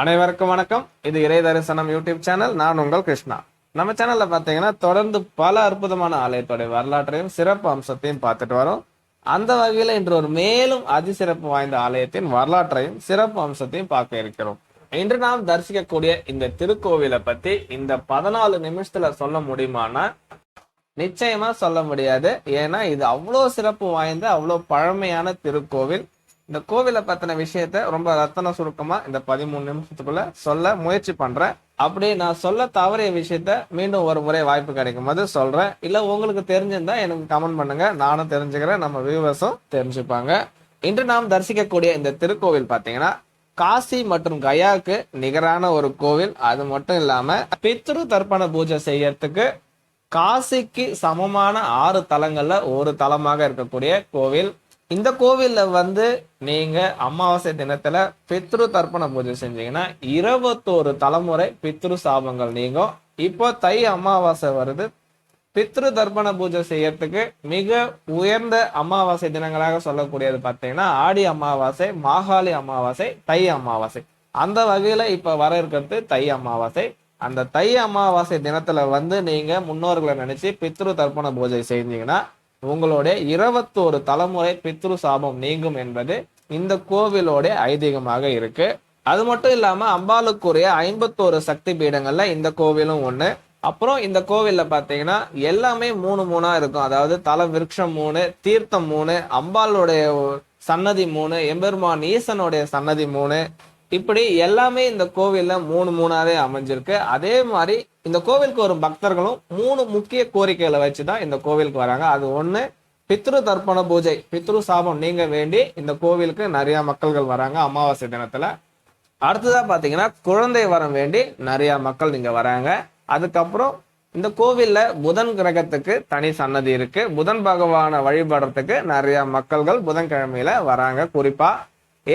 அனைவருக்கும் வணக்கம். இது இறை தரிசனம் யூடியூப் சேனல். நான் உங்கள் கிருஷ்ணா. நம்ம சேனல்ல பாத்தீங்கன்னா தொடர்ந்து பல அற்புதமான ஆலயத்துடைய வரலாற்றையும் சிறப்பு அம்சத்தையும் பார்த்துட்டு வரோம். அந்த வகையில இன்று ஒரு மேலும் அதிசிறப்பு வாய்ந்த ஆலயத்தின் வரலாற்றையும் சிறப்பு அம்சத்தையும் பார்க்க இருக்கிறோம். இன்று நாம் தரிசிக்கக்கூடிய இந்த திருக்கோவிலை பத்தி இந்த பதினாலு நிமிஷத்துல சொல்ல முடியுமானா நிச்சயமா சொல்ல முடியாது. ஏன்னா இது அவ்வளோ சிறப்பு வாய்ந்த அவ்வளோ பழமையான திருக்கோவில். இந்த கோவிலை பத்தின விஷயத்த ரொம்ப ரத்தன சுருக்கமா இந்த பதிமூணு நிமிஷத்துக்குள்ள சொல்ல முயற்சி பண்றேன். அப்படி நான் சொல்ல தவறிய விஷயத்த மீண்டும் ஒரு முறை வாய்ப்பு கிடைக்கும் போது சொல்றேன். இல்ல உங்களுக்கு தெரிஞ்சிருந்தா எனக்கு கமெண்ட் பண்ணுங்க. நானும் தெரிஞ்சுக்கிறேன். நம்ம வியூவர்ஸும் தெரிஞ்சுப்பாங்க. இன்று நாம் தரிசிக்கக்கூடிய இந்த திருக்கோவில் பாத்தீங்கன்னா காசி மற்றும் கயாவுக்கு நிகரான ஒரு கோவில். அது மட்டும் இல்லாம பித்ரு தர்ப்பண பூஜை செய்யறதுக்கு காசிக்கு சமமான ஆறு தலங்கள்ல ஒரு தலமாக இருக்கக்கூடிய கோவில். இந்த கோவில்ல வந்து நீங்க அமாவாசை தினத்துல பித்ரு தர்ப்பண பூஜை செஞ்சீங்கன்னா இருபத்தோரு தலைமுறை பித்ரு சாபங்கள் நீங்கும். இப்போ தை அமாவாசை வருது. பித்ரு தர்ப்பண பூஜை செய்யறதுக்கு மிக உயர்ந்த அமாவாசை தினங்களாக சொல்லக்கூடியது பார்த்தீங்கன்னா ஆடி அமாவாசை மாகாளி அமாவாசை தை அமாவாசை. அந்த வகையில இப்ப வர இருக்கிறது தை அமாவாசை. அந்த தை அமாவாசை தினத்துல வந்து நீங்க முன்னோர்களை நினைச்சு பித்ரு தர்ப்பண பூஜை செஞ்சீங்கன்னா உங்களுடைய இருபத்தோரு தலைமுறை பித்ரு சாபம் நீங்கும் என்பது இந்த கோவிலோட ஐதீகமாக இருக்கு. அது மட்டும் இல்லாம அம்பாளுக்குரிய ஐம்பத்தோரு சக்தி பீடங்கள்ல இந்த கோவிலும் ஒண்ணு. அப்புறம் இந்த கோவில்ல பாத்தீங்கன்னா எல்லாமே மூணு மூணா இருக்கும். அதாவது தல விருட்சம் மூணு தீர்த்தம் மூணு அம்பாளுடைய சன்னதி மூணு எம்பெருமான் ஈசனுடைய சன்னதி மூணு. இப்படி எல்லாமே இந்த கோவில்ல மூணு மூணாவே அமைஞ்சிருக்கு. அதே மாதிரி இந்த கோவிலுக்கு வரும் பக்தர்களும் மூணு முக்கிய கோரிக்கைகளை வச்சுதான் இந்த கோவிலுக்கு வராங்க. அது ஒன்று பித்ரு தர்ப்பண பூஜை பித்ரு சாபம் நீங்க வேண்டி இந்த கோவிலுக்கு நிறைய மக்கள்கள் வராங்க அமாவாசை தினத்துல. அடுத்ததா பாத்தீங்கன்னா குழந்தை வரம் வேண்டி நிறைய மக்கள் இங்க வராங்க. அதுக்கப்புறம் இந்த கோவில்ல புதன் கிரகத்துக்கு தனி சன்னதி இருக்கு. புதன் பகவானை வழிபடுறதுக்கு நிறைய மக்கள்கள் புதன்கிழமையில வராங்க குறிப்பா.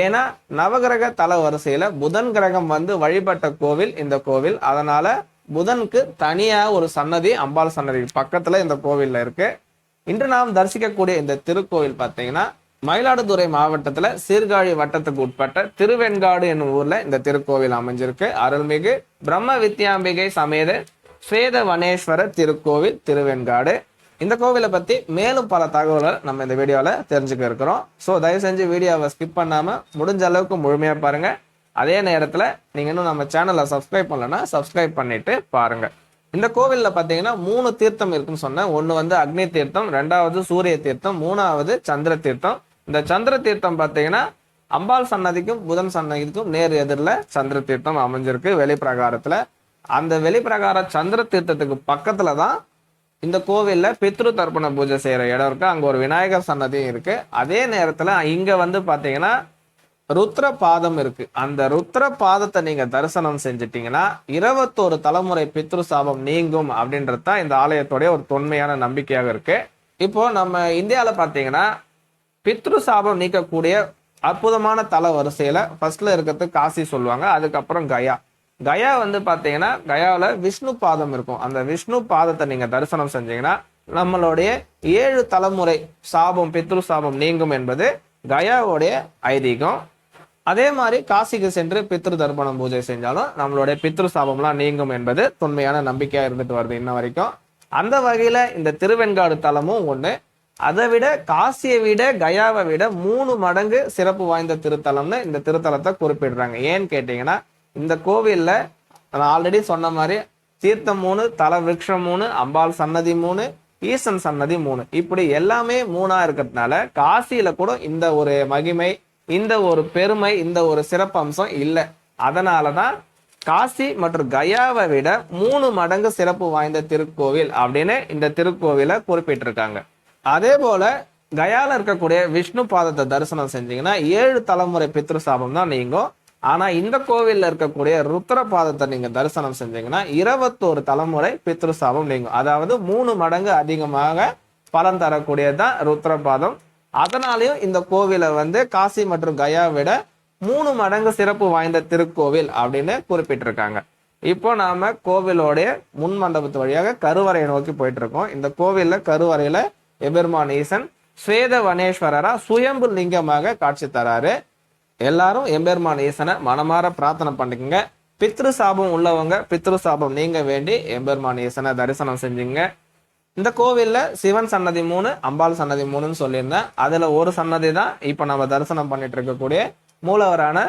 ஏன்னா நவகிரக தல வரிசையில புதன் கிரகம் வந்து வழிபட்ட கோவில் இந்த கோவில். அதனால புதனுக்கு தனியா ஒரு சன்னதி அம்பாள் சன்னதி. பக்கத்துல இந்த கோவில்ல இருக்கு. இன்று நாம் தரிசிக்கக்கூடிய இந்த திருக்கோவில் பார்த்தீங்கன்னா மயிலாடுதுறை மாவட்டத்துல சீர்காழி வட்டத்துக்கு உட்பட்ட திருவெண்காடு என்னும் ஊர்ல இந்த திருக்கோவில் அமைஞ்சிருக்கு. அருள்மிகு பிரம்ம வித்யாம்பிகை சமேத ஸ்வேத வனேஸ்வர திருக்கோவில் திருவெண்காடு. இந்த கோவிலை பத்தி மேலும் பல தகவல்கள் நம்ம இந்த வீடியோல தெரிஞ்சுக்க இருக்கிறோம். ஸோ தயவு செஞ்சு வீடியோவை ஸ்கிப் பண்ணாம முடிஞ்ச அளவுக்கு முழுமையா பாருங்க. அதே நேரத்தில் நீங்கள் இன்னும் நம்ம சேனலை சப்ஸ்கிரைப் பண்ணலன்னா சப்ஸ்கிரைப் பண்ணிவிட்டு பாருங்கள் இந்த கோவிலில் பார்த்தீங்கன்னா மூணு தீர்த்தம் இருக்குன்னு சொன்னேன். ஒன்று வந்து அக்னி தீர்த்தம் ரெண்டாவது சூரிய தீர்த்தம் மூணாவது சந்திர தீர்த்தம். இந்த சந்திர தீர்த்தம் பார்த்தீங்கன்னா அம்பாள் சன்னதிக்கும் புதன் சன்னதிக்கும் நேர் எதிரில் சந்திர தீர்த்தம் அமைஞ்சிருக்கு வெளிப்பிரகாரத்தில். அந்த வெளிப்பிரகார சந்திர தீர்த்தத்துக்கு பக்கத்தில் தான் இந்த கோவிலில் பித்ரு தர்ப்பண பூஜை செய்கிற இடம் இருக்குது அங்கே ஒரு விநாயகர் சன்னதியும் இருக்குது அதே நேரத்தில் இங்கே வந்து பார்த்தீங்கன்னா ருத்ர பாதம் இருக்கு. அந்த ருத்ர பாதத்தை நீங்க தரிசனம் செஞ்சிட்டீங்கன்னா இருபத்தோரு தலைமுறை பித்ரு சாபம் நீங்கும் அப்படின்றது தான் இந்த ஆலயத்துடைய ஒரு தொன்மையான நம்பிக்கையாக இருக்கு. இப்போ நம்ம இந்தியாவில் பார்த்தீங்கன்னா பித்ரு சாபம் நீக்கக்கூடிய அற்புதமான தலை வரிசையில ஃபர்ஸ்ட்ல இருக்கிறது காசி சொல்லுவாங்க அதுக்கப்புறம் கயா. கயா வந்து பாத்தீங்கன்னா கயாவில் விஷ்ணு பாதம் இருக்கும். அந்த விஷ்ணு பாதத்தை நீங்க தரிசனம் செஞ்சீங்கன்னா நம்மளுடைய ஏழு தலைமுறை சாபம் பித்ரு சாபம் நீங்கும் என்பது கயாவுடைய ஐதீகம். அதே மாதிரி காசிக்கு சென்று பித்ரு தர்ப்பணம் பூஜை செஞ்சாலும் நம்மளுடைய பித்ரு சாபம்லாம் நீங்கும் என்பது தொன்மையான நம்பிக்கையா இருந்துட்டு வருது இன்ன வரைக்கும். அந்த வகையில இந்த திருவெண்காடு தலமும் ஒண்ணு. அதை விட காசியை விட கயாவை விட மூணு மடங்கு சிறப்பு வாய்ந்த திருத்தலம்னு இந்த திருத்தலத்தை குறிப்பிடுறாங்க. ஏன்னு கேட்டீங்கன்னா இந்த கோவில்ல நான் ஆல்ரெடி சொன்ன மாதிரி தீர்த்தம் மூணு தல விரக்ஷம் மூணு அம்பாள் சன்னதி மூணு ஈசன் சன்னதி மூணு. இப்படி எல்லாமே மூணா இருக்கிறதுனால காசியில கூட இந்த ஒரு மகிமை இந்த ஒரு பெருமை இந்த ஒரு சிறப்பம்சம் இல்லை. அதனாலதான் காசி மற்றும் கயாவை விட மூணு மடங்கு சிறப்பு வாய்ந்த திருக்கோவில் அப்படின்னு இந்த திருக்கோவிலை குறிப்பிட்டிருக்காங்க. அதே போல கயால இருக்கக்கூடிய விஷ்ணு பாதத்தை தரிசனம் செஞ்சீங்கன்னா ஏழு தலைமுறை பித்ரு சாபம் தான் நீங்கும். ஆனா இந்த கோவில்ல இருக்கக்கூடிய ருத்ர பாதத்தை நீங்க தரிசனம் செஞ்சீங்கன்னா இருபத்தோரு தலைமுறை பித்ரு சாபம் நீங்கும். அதாவது மூணு மடங்கு அதிகமாக பலன் தரக்கூடியதுதான் ருத்ர பாதம். அதனாலையும் இந்த கோவிலை வந்து காசி மற்றும் கயா விட மூணு மடங்கு சிறப்பு வாய்ந்த திருக்கோவில் அப்படின்னு குறிப்பிட்டிருக்காங்க. இப்போ நாம கோவிலோடைய முன் மண்டபத்து வழியாக கருவறையை நோக்கி போயிட்டு இருக்கோம் இந்த கோவில்ல கருவறையில எபெருமான் ஈசன் ஸ்வேத வனேஸ்வரரா சுயம்பு லிங்கமாக காட்சி தராரு. எல்லாரும் எம்பெருமான் ஈசனை மனமாற பிரார்த்தனை பண்ணிக்கோங்க. பித்ரு சாபம் உள்ளவங்க பித்ரு சாபம் நீங்க வேண்டி எம்பெருமான் ஈசனை தரிசனம் செஞ்சுங்க. இந்த கோவிலில் சிவன் சன்னதி மூணு அம்பாள் சன்னதி மூணுன்னு சொல்லியிருந்தேன். அதில் ஒரு சன்னதி தான் இப்போ நம்ம தரிசனம் பண்ணிட்டு இருக்கக்கூடிய மூலவரான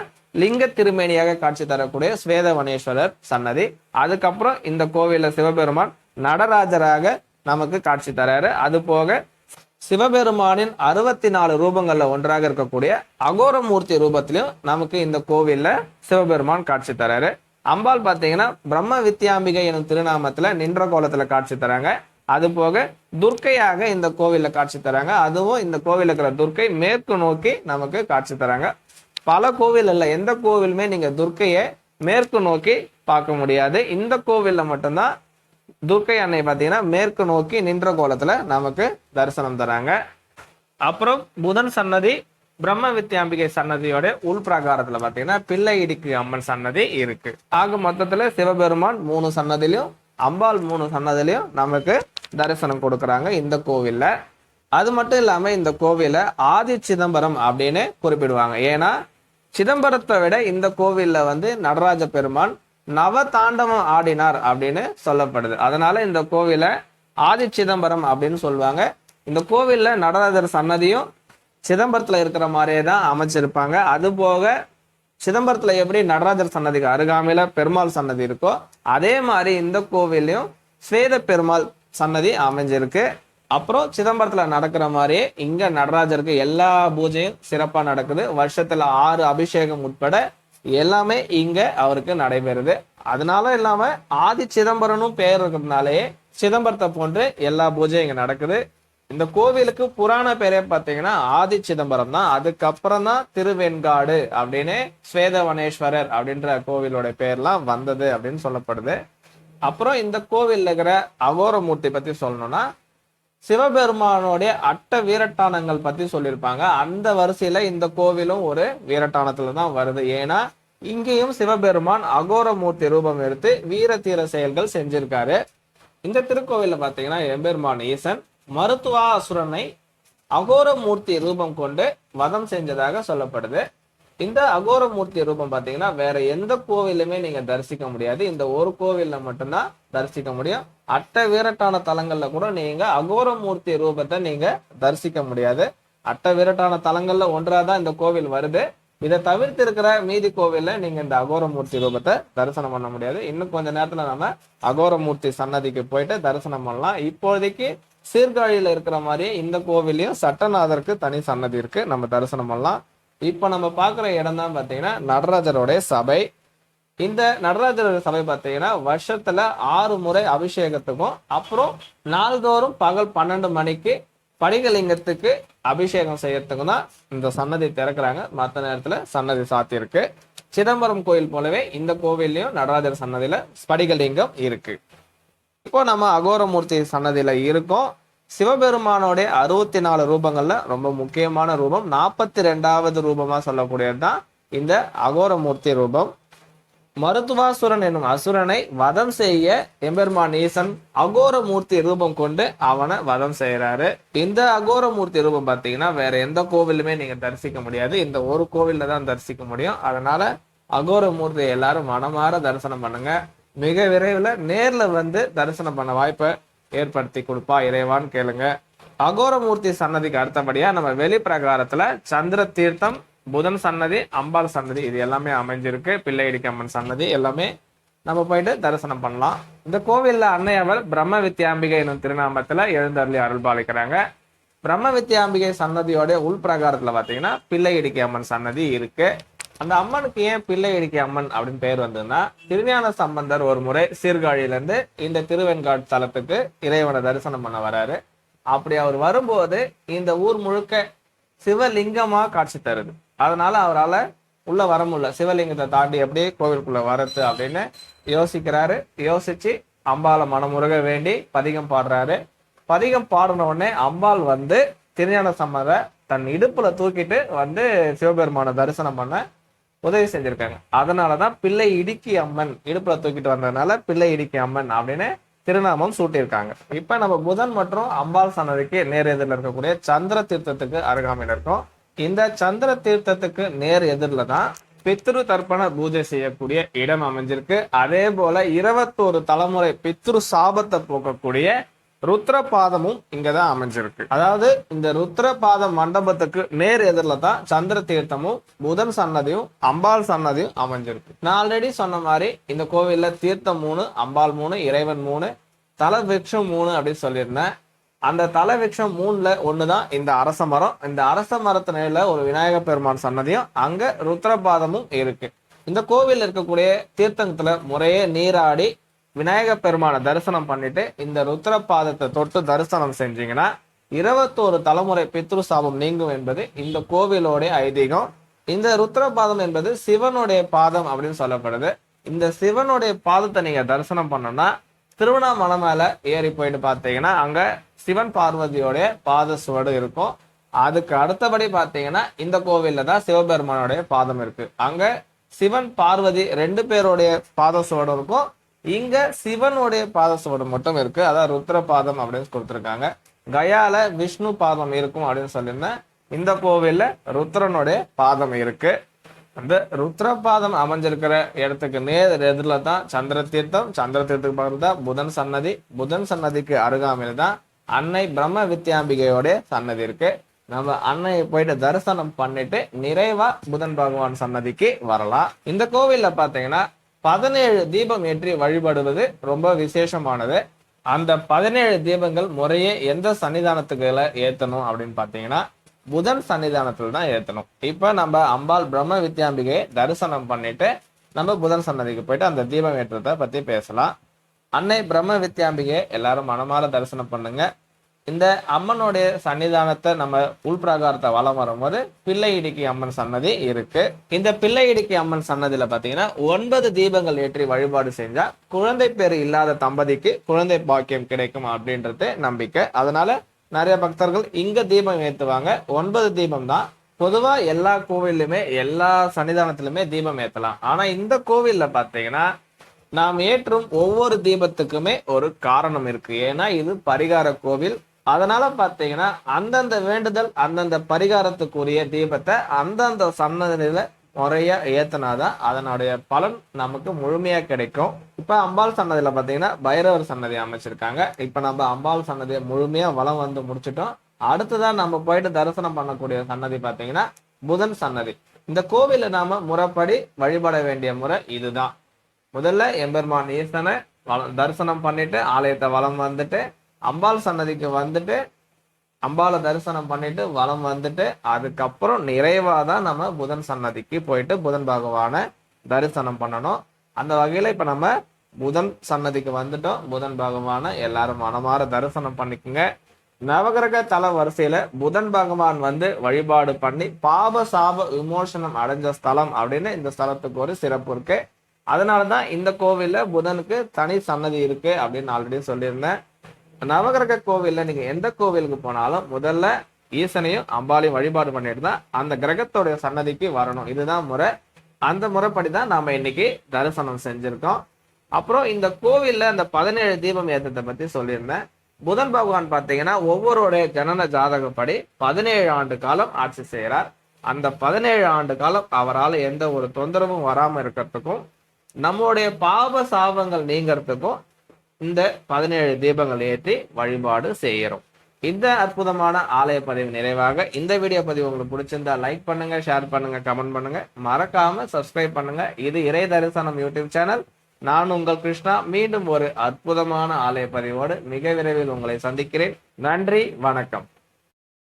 லிங்க திருமேனியாக காட்சி தரக்கூடிய ஸ்வேதவனேஸ்வரர் சன்னதி. அதுக்கப்புறம் இந்த கோவிலில் சிவபெருமான் நடராஜராக நமக்கு காட்சி தராரு. அது போக சிவபெருமானின் அறுபத்தி நாலு ரூபங்களில் ஒன்றாக இருக்கக்கூடிய அகோரமூர்த்தி ரூபத்திலையும் நமக்கு இந்த கோவிலில் சிவபெருமான் காட்சி தராரு. அம்பாள் பார்த்தீங்கன்னா பிரம்ம வித்யாம்பிகை எனும் திருநாமத்தில் நின்ற கோலத்தில் காட்சி தராங்க. அது போக துர்க்கையாக இந்த கோவிலில் காட்சி தராங்க. அதுவும் இந்த கோவிலில் இருக்கிற துர்க்கை மேற்கு நோக்கி நமக்கு காட்சி தராங்க. பல கோவில் இல்லை எந்த கோவிலுமே நீங்க துர்க்கையை மேற்கு நோக்கி பார்க்க முடியாது. இந்த கோவிலில் மட்டும்தான் துர்க்கை அன்னை பார்த்தீங்கன்னா மேற்கு நோக்கி நின்ற கோலத்துல நமக்கு தரிசனம் தராங்க. அப்புறம் புதன் சன்னதி பிரம்ம வித்யாம்பிகை சன்னதியோட உள் பிரகாரத்துல பாத்தீங்கன்னா பிள்ளை இடிக்கு அம்மன் சன்னதி இருக்கு. ஆக மொத்தத்துல சிவபெருமான் மூணு சன்னதிலையும் அம்பாள் மூணு சன்னதிலையும் நமக்கு தரிசனம் கொடுக்கறாங்க இந்த கோவில்ல. அது மட்டும் இல்லாமல் இந்த கோவிலை ஆதி சிதம்பரம் அப்படின்னு குறிப்பிடுவாங்க. ஏன்னா சிதம்பரத்தை விட இந்த கோவில்ல வந்து நடராஜ பெருமான் நவ தாண்டவம் ஆடினார் அப்படின்னு சொல்லப்படுது. அதனால இந்த கோவிலை ஆதி சிதம்பரம் அப்படின்னு சொல்லுவாங்க இந்த கோவில்ல நடராஜர் சன்னதியும் சிதம்பரத்துல இருக்கிற மாதிரியே தான் அமைச்சிருப்பாங்க. அது போக சிதம்பரத்துல எப்படி நடராஜர் சன்னதிக்கு அருகாமையில பெருமாள் சன்னதி இருக்கோ அதே மாதிரி இந்த கோவிலையும் ஸ்வேத பெருமாள் சன்னதி அமைஞ்சிருக்கு. அப்புறம் சிதம்பரத்துல நடக்கிற மாதிரியே இங்க நடராஜருக்கு எல்லா பூஜையும் சிறப்பா நடக்குது. வருஷத்துல ஆறு அபிஷேகம் உட்பட எல்லாமே இங்க அவருக்கு நடைபெறுது. அதனால இல்லாம ஆதி சிதம்பரனும் பேர் இருக்கிறதுனாலே சிதம்பரத்தை போன்று எல்லா பூஜையும் இங்க நடக்குது. இந்த கோவிலுக்கு புராண பேரே பார்த்தீங்கன்னா ஆதி சிதம்பரம் தான். அதுக்கப்புறம் தான் திருவெண்காடு அப்படின்னு ஸ்வேதவனேஸ்வரர் அப்படின்ற கோவிலோட பேர்லாம் வந்தது அப்படின்னு சொல்லப்படுது. அப்புறம் இந்த கோவிலில் இருக்கிற அகோரமூர்த்தி பத்தி சொல்லணும்னா சிவபெருமானுடைய அட்ட வீரட்டானங்கள் பத்தி சொல்லியிருப்பாங்க. அந்த வரிசையில இந்த கோவிலும் ஒரு வீரட்டானத்துல தான் வருது. ஏன்னா இங்கேயும் சிவபெருமான் அகோரமூர்த்தி ரூபம் எடுத்து வீர தீர செயல்கள் செஞ்சிருக்காரு. இந்த திருக்கோவிலில் பாத்தீங்கன்னா எம்பெருமான் ஈசன் மருத்துவாசுரனை அகோரமூர்த்தி ரூபம் கொண்டு வதம் செஞ்சதாக சொல்லப்படுது. இந்த அகோரமூர்த்தி ரூபம் பாத்தீங்கன்னா வேற எந்த கோவிலுமே நீங்க தரிசிக்க முடியாது. இந்த ஒரு கோவில்ல மட்டும்தான் தரிசிக்க முடியும். அட்ட வீரட்டான தலங்கள்ல கூட நீங்க அகோரமூர்த்தி ரூபத்தை நீங்க தரிசிக்க முடியாது. அட்ட வீரட்டான தலங்கள்ல ஒன்றாதான் இந்த கோவில் வருது. இதை தவிர்த்து இருக்கிற மீதி கோவில்ல நீங்க இந்த அகோரமூர்த்தி ரூபத்தை தரிசனம் பண்ண முடியாது. இன்னும் கொஞ்ச நேரத்துல நம்ம அகோரமூர்த்தி சன்னதிக்கு போயிட்டு தரிசனம் பண்ணலாம். இப்போதைக்கு சீர்காழியில இருக்கிற மாதிரி இந்த கோவிலையும் சட்டநாதருக்கு தனி சன்னதி இருக்கு. நம்ம தரிசனம் பண்ணலாம். இப்போ நம்ம பார்க்குற இடம் தான் பார்த்தீங்கன்னா நடராஜருடைய சபை. இந்த நடராஜர் சபை பார்த்தீங்கன்னா வருஷத்துல ஆறு முறை அபிஷேகத்துக்கும் அப்புறம் நாள்தோறும் பகல் பன்னெண்டு மணிக்கு படிகலிங்கத்துக்கு அபிஷேகம் செய்யறதுக்கும் தான் இந்த சன்னதி திறக்கிறாங்க. மற்ற நேரத்தில் சன்னதி சாத்தியிருக்கு. சிதம்பரம் கோயில் போலவே இந்த கோவில்லையும் நடராஜர் சன்னதியில ஸ்படிகலிங்கம் இருக்கு. இப்போ நம்ம அகோரமூர்த்தி சன்னதியில இருக்கோம். சிவபெருமானோடைய அறுபத்தி நாலு ரூபங்கள்ல ரொம்ப முக்கியமான ரூபம். நாற்பத்தி ரெண்டாவது ரூபமா சொல்லக்கூடியது தான் இந்த அகோரமூர்த்தி ரூபம். மருத்துவாசுரன் என்னும் அசுரனை வதம் செய்ய எம்பெருமான் ஈசன் அகோரமூர்த்தி ரூபம் கொண்டு அவனை வதம் செய்யறாரு இந்த அகோரமூர்த்தி ரூபம் பார்த்தீங்கன்னா வேற எந்த கோவிலுமே நீங்க தரிசிக்க முடியாது. இந்த ஒரு கோவில்ல தான் தரிசிக்க முடியும். அதனால அகோரமூர்த்தி எல்லாரும் மனமாற தரிசனம் பண்ணுங்க. மிக விரைவில் நேரில் வந்து தரிசனம் பண்ண வாய்ப்பை ஏற்படுத்தி கொடுப்பா இறைவான்னு கேளுங்க. அகோரமூர்த்தி சன்னதிக்கு அடுத்தபடியா நம்ம வெளிப்பிரகாரத்துல சந்திர தீர்த்தம் புதன் சன்னதி அம்பாள் சன்னதி இது எல்லாமே அமைஞ்சிருக்கு. பிள்ளையடிக்கு அம்மன் சன்னதி எல்லாமே நம்ம போயிட்டு தரிசனம் பண்ணலாம். இந்த கோவிலில் அன்னையவர் பிரம்ம வித்யாம்பிகை எனும் திருநாமத்தில் எழுந்தருளி அருள் பாலிக்கிறாங்க. பிரம்ம வித்யாம்பிகை சன்னதியோட உள் பிரகாரத்துல பாத்தீங்கன்னா பிள்ளை அம்மன் சன்னதி இருக்கு. அந்த அம்மனுக்கு ஏன் பிள்ளை இடுக்கை அம்மன் அப்படின்னு பேர் வந்ததுன்னா திருஞான சம்பந்தர் ஒரு முறை சீர்காழியிலேருந்து இந்த திருவெண்காட் தலத்துக்கு இறைவனை தரிசனம் பண்ண வராரு. அப்படி அவர் வரும்போது இந்த ஊர் முழுக்க சிவலிங்கமாக காட்சி தருது. அதனால அவரால் உள்ள வர முடியல. சிவலிங்கத்தை தாண்டி அப்படியே கோவிலுக்குள்ள வரது அப்படின்னு யோசிக்கிறாரு. யோசிச்சு அம்பாளை மனமுருக வேண்டி பதிகம் பாடுறாரு. பதிகம் பாடின உடனே அம்பாள் வந்து திருஞான சம்மரை தன் இடுப்புல தூக்கிட்டு வந்து சிவபெருமான தரிசனம் பண்ண உதவி செஞ்சிருக்காங்க. அதனாலதான் பிள்ளை இடுக்கி அம்மன் இடுப்புல தூக்கிட்டு வந்ததுனால பிள்ளை இடுக்கி அம்மன் அப்படின்னு திருநாமம் சூட்டியிருக்காங்க. இப்ப நம்ம புதன் மற்றும் அம்பாள் சன்னதிக்கு நேர் எதிரில் இருக்கக்கூடிய சந்திர தீர்த்தத்துக்கு அருகாமையில் இருக்கும். இந்த சந்திர தீர்த்தத்துக்கு நேர் எதிரில் தான் பித்ரு தர்ப்பண பூஜை செய்யக்கூடிய இடம் அமைஞ்சிருக்கு. அதே போல இருபத்தோரு தலைமுறை பித்ரு சாபத்தை போக்கக்கூடிய ருத்ரபாதமும் இங்கதான் அமைஞ்சிருக்கு. அதாவது இந்த ருத்ரபாத மண்டபத்துக்கு நேர் எதிரில் தான் சந்திர தீர்த்தமும் புதன் சன்னதியும் அம்பாள் சன்னதியும் அமைஞ்சிருக்கு. நான் ஆல்ரெடி சொன்ன மாதிரி இந்த கோவில்ல தீர்த்தம் மூணு அம்பாள் மூணு இறைவன் மூணு தல விக்ஷம் மூணு அப்படின்னு சொல்லியிருந்தேன். அந்த தலை விருட்சம் மூணுல ஒண்ணுதான் இந்த அரச மரம். இந்த அரச மரத்து நிலையில ஒரு விநாயக பெருமான் சன்னதியும் அங்க ருத்ரபாதமும் இருக்கு. இந்த கோவில் இருக்கக்கூடிய தீர்த்தத்துல முறையே நீராடி விநாயக பெருமானை தரிசனம் பண்ணிட்டு இந்த ருத்ரபாதத்தை தொட்டு தரிசனம் செஞ்சீங்கன்னா இருபத்தோரு தலைமுறை பித்ரு சாபம் நீங்கும் என்பது இந்த கோவிலோடைய ஐதீகம். இந்த ருத்ரபாதம் என்பது சிவனுடைய பாதம் அப்படின்னு சொல்லப்படுது. இந்த சிவனுடைய பாதத்தை நீங்க தரிசனம் பண்ணோம்னா திருவண்ணாமலை மேல ஏறி போயிட்டு பார்த்தீங்கன்னா அங்க சிவன் பார்வதியோடைய பாத சுவடு இருக்கும். அதுக்கு அடுத்தபடி பார்த்தீங்கன்னா இந்த கோவில்ல தான் சிவபெருமானுடைய பாதம் இருக்கு. அங்க சிவன் பார்வதி ரெண்டு பேருடைய பாத சுவடு இருக்கும். இங்க சிவனுடைய பாத சுவடு மட்டும் இருக்கு. அதான் ருத்ர பாதம் அப்படின்னு கொடுத்துருக்காங்க. கயால விஷ்ணு பாதம் இருக்கும் அப்படின்னு சொல்லியிருந்தேன். இந்த கோவில்ல ருத்ரனுடைய பாதம் இருக்கு. அந்த ருத்ரபாதம் அமைஞ்சிருக்கிற இடத்துக்கு நேர் எதிரில் தான் சந்திர தீர்த்தம். சந்திர தீர்த்தத்துக்கு பக்கத்துல தான் புதன் சன்னதி. புதன் சன்னதிக்கு அருகாமையில் தான் அன்னை பிரம்ம வித்யாம்பிகையோட சன்னதி இருக்கு. நம்ம அன்னையை போயிட்டு தரிசனம் பண்ணிட்டு நிறைவா புதன் பகவான் சன்னதிக்கு வரலாம். இந்த கோவில்ல பாத்தீங்கன்னா பதினேழு தீபம் ஏற்றி வழிபடுவது ரொம்ப விசேஷமானது. அந்த பதினேழு தீபங்கள் முறையே எந்த சன்னிதானத்துக்குள்ள ஏத்தணும் அப்படின்னு பாத்தீங்கன்னா புதன் சன்னிதானத்துல தான் ஏத்தணும். இப்ப நம்ம அம்பாள் பிரம்ம வித்யாம்பிகையை தரிசனம் பண்ணிட்டு நம்ம புதன் சன்னதிக்கு போயிட்டு அந்த தீபம் ஏற்றத்தை பத்தி பேசலாம். அன்னை பிரம்ம வித்யாம்பிகையை எல்லாரும் மனமால தரிசனம் பண்ணுங்க. இந்த அம்மனுடைய சன்னிதானத்தை நம்ம உள்பிரகாரத்தை வலம் வரும்போது பிள்ளை இடுக்கி அம்மன் சன்னதி இருக்கு. இந்த பிள்ளை இடுக்கி அம்மன் சன்னதியில பாத்தீங்கன்னா ஒன்பது தீபங்கள் ஏற்றி வழிபாடு செஞ்சா குழந்தை பேர் இல்லாத தம்பதிக்கு குழந்தை பாக்கியம் கிடைக்கும் அப்படின்றது நம்பிக்கை. அதனால நிறைய பக்தர்கள் இங்க தீபம் ஏத்துவாங்க. ஒன்பது தீபம் தான். பொதுவா எல்லா கோவில்லுமே எல்லா சன்னிதானத்திலுமே தீபம் ஏத்தலாம். ஆனா இந்த கோவில்ல பாத்தீங்கன்னா நாம் ஏற்றும் ஒவ்வொரு தீபத்துக்குமே ஒரு காரணம் இருக்கு. ஏன்னா இது பரிகார கோவில். அதனால பார்த்தீங்கன்னா அந்தந்த வேண்டுதல் அந்தந்த பரிகாரத்துக்குரிய தீபத்தை அந்தந்த சன்னதியில முறையா ஏத்தனாதான் அதனுடைய பலன் நமக்கு முழுமையா கிடைக்கும். இப்ப அம்பாள் சன்னதியில பாத்தீங்கன்னா பைரவர் சன்னதி அமைச்சிருக்காங்க. இப்ப நம்ம அம்பாள் சன்னதியை முழுமையா வளம் வந்து முடிச்சிட்டோம். அடுத்ததான் நம்ம போயிட்டு தரிசனம் பண்ணக்கூடிய சன்னதி பாத்தீங்கன்னா புதன் சன்னதி. இந்த கோவில நாம முறைப்படி வழிபட வேண்டிய முறை இதுதான். முதல்ல எம்பெருமான் ஈசனை தரிசனம் பண்ணிட்டு ஆலயத்தை வளம் வந்துட்டு அம்பாள் சன்னதிக்கு வந்துட்டு அம்பாளை தரிசனம் பண்ணிட்டு வலம் வந்துட்டு அதுக்கப்புறம் நிறைவாக தான் நம்ம புதன் சன்னதிக்கு போயிட்டு புதன் பகவானை தரிசனம் பண்ணணும். அந்த வகையில் இப்போ நம்ம புதன் சன்னதிக்கு வந்துட்டோம். புதன் பகவானை எல்லாரும் மனமாற தரிசனம் பண்ணிக்கோங்க. நவகிரக தல வரிசையில புதன் பகவான் வந்து வழிபாடு பண்ணி பாப சாப விமோசனம் அடைஞ்ச ஸ்தலம் அப்படின்னு இந்த ஸ்தலத்துக்கு ஒரு சிறப்பு இருக்கு. அதனாலதான் இந்த கோவில்ல புதனுக்கு தனி சன்னதி இருக்கு அப்படின்னு ஆல்ரெடி சொல்லியிருந்தேன். நவகிரக கோவில்ல நீங்க எந்த கோவிலுக்கு போனாலும் முதல்ல ஈசனையும் அம்பாலையும் வழிபாடு பண்ணிட்டு தான் அந்த கிரகத்தோடைய சன்னதிக்கு வரணும். இதுதான் முறை. அந்த முறைப்படி தான் நாம இன்னைக்கு தரிசனம் செஞ்சிருக்கோம். அப்புறம் இந்த கோவில்ல அந்த பதினேழு தீபம் ஏற்றத்தை பத்தி சொல்லியிருந்தேன். புதன் பகவான் பார்த்தீங்கன்னா ஒவ்வொருடைய ஜனன ஜாதகப்படி பதினேழு ஆண்டு காலம் ஆட்சி செய்கிறார். அந்த பதினேழு ஆண்டு காலம் அவரால் எந்த ஒரு தொந்தரவும் வராமல் இருக்கிறதுக்கும் நம்மளுடைய பாப சாபங்கள் நீங்கிறதுக்கும் இந்த பதினேழு தீபங்கள் ஏற்றி வழிபாடு செய்கிறோம். இந்த அற்புதமான ஆலய பதிவு நிறைவாக இந்த வீடியோ பதிவு உங்களுக்கு பிடிச்சிருந்தா லைக் பண்ணுங்க ஷேர் பண்ணுங்க கமெண்ட் பண்ணுங்க. மறக்காம சப்ஸ்கிரைப் பண்ணுங்க. இது இறை தரிசனம் யூடியூப் சேனல். நான் உங்கள் கிருஷ்ணா. மீண்டும் ஒரு அற்புதமான ஆலய பதிவோடு மிக விரைவில் உங்களை சந்திக்கிறேன். நன்றி வணக்கம்.